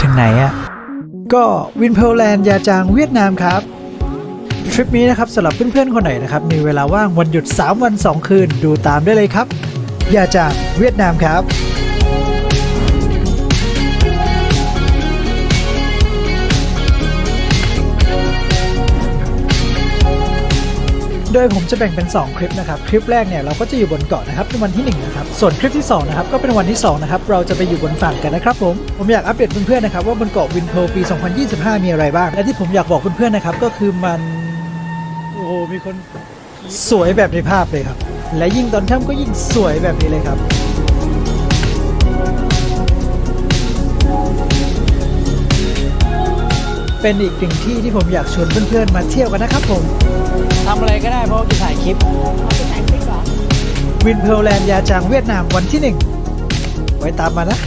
ถึงไหนอะ ก็วินเพลแลนด์ยาจางเวียดนามครับ ทริปนี้นะครับสำหรับเพื่อนๆคนไหนนะครับ มีเวลาว่างวันหยุด 3 วัน 2 คืนดูตามได้เลยครับ ยาจางเวียดนามครับ โดยผมจะแบ่งเป็น 2 คลิปนะครับ คลิปแรกเนี่ยเราก็จะอยู่บนเกาะนะครับเป็นวันที่1นะครับ ส่วนคลิปที่2นะครับก็เป็นวันที่2นะครับ เราจะไปอยู่บนฝั่งกันนะครับผม ผมอยากอัปเดตเพื่อนๆนะครับว่าบนเกาะวินเพลปี 2025 มีอะไรบ้าง และที่ผมอยากบอกเพื่อนๆนะครับก็คือมัน โอ้โห มีคนสวยแบบในภาพเลยครับ และยิ่งตอนค่ำก็ยิ่งสวยแบบนี้เลยครับ เป็นอีกหนึ่งที่ที่ผมอยากชวนเพื่อนๆมาเที่ยวกันนะครับผมทำอะไรก็ได้เพราะว่าจะถ่ายคลิปเอาไปถ่ายคลิปเหรอวินเพลแลนด์ยาจางเวียดนามวันที่หนึ่งไว้ตามมานะ